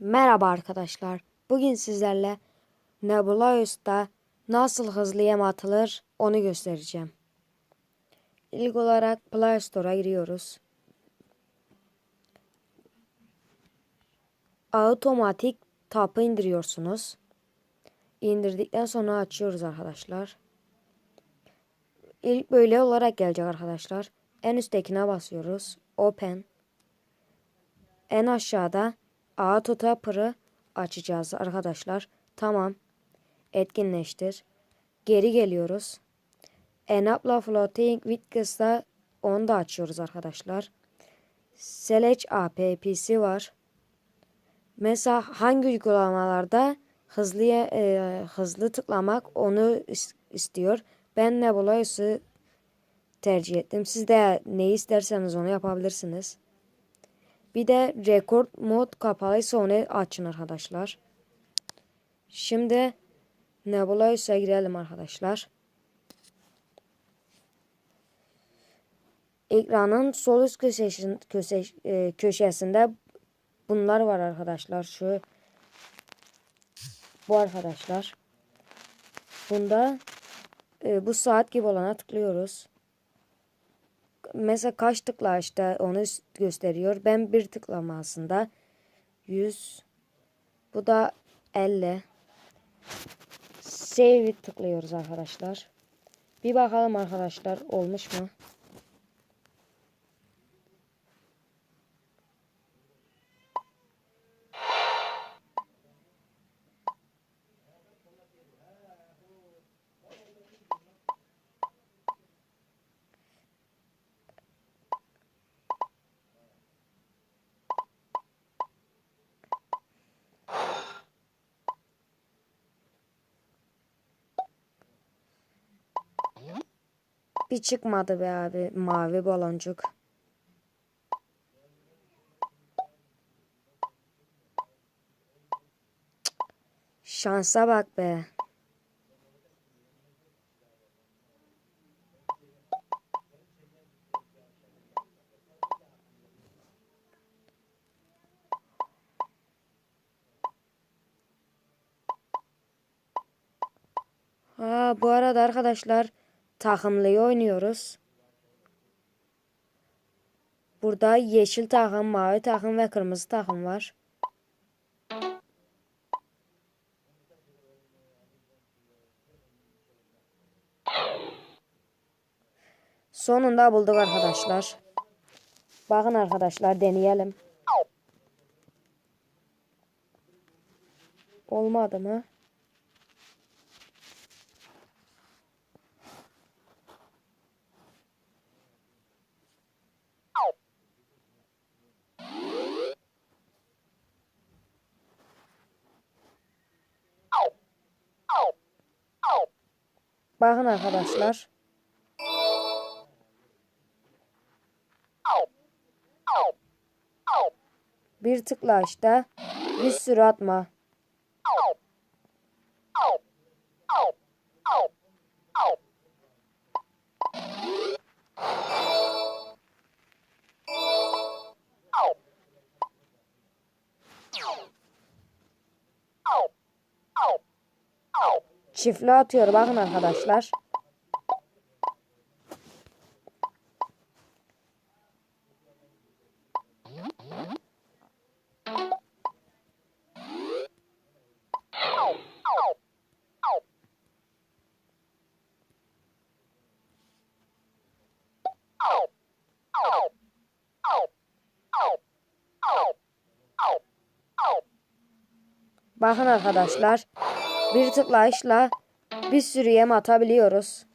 Merhaba arkadaşlar. Bugün sizlerle Nebulous'ta nasıl hızlı yem atılır onu göstereceğim. İlk olarak Play Store'a giriyoruz. Otomatik tapı indiriyorsunuz. İndirdikten sonra açıyoruz arkadaşlar. İlk böyle olarak gelecek arkadaşlar. En üsttekine basıyoruz. Open. En aşağıda Auto Tapper'ı açacağız arkadaşlar. Tamam. Etkinleştir. Geri geliyoruz. Enable Floating Witness'da onu da açıyoruz arkadaşlar. Select APP'si var. Mesela hangi uygulamalarda hızlı e, hızlı tıklamak onu istiyor. Ben Nebulaus'u tercih ettim. Siz de ne isterseniz onu yapabilirsiniz. Bir de record mod kapalıysa onu açın arkadaşlar. Şimdi Nebulaus'a girelim arkadaşlar. Ekranın sol üst köşesinde, köşe, e, köşesinde bunlar var arkadaşlar. Şu bu arkadaşlar. Bunda e, bu saat gibi olana tıklıyoruz mesela kaç tıkla işte onu gösteriyor. Ben bir tıklama aslında 100 bu da 50 Save tıklıyoruz arkadaşlar. Bir bakalım arkadaşlar olmuş mu? Bir çıkmadı be abi mavi baloncuk. Şansa bak be. Ha, bu arada arkadaşlar takımlıyı oynuyoruz. Burada yeşil takım, mavi takım ve kırmızı takım var. Sonunda bulduk arkadaşlar. Bakın arkadaşlar deneyelim. Olmadı mı? Bakın arkadaşlar. Bir tıkla işte bir sürü atma. Çiftli atıyor bakın arkadaşlar. Bakın arkadaşlar. Bir tıklayışla bir sürü yem atabiliyoruz.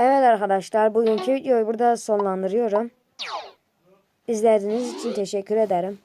Evet arkadaşlar bugünkü videoyu burada sonlandırıyorum. İzlediğiniz için teşekkür ederim.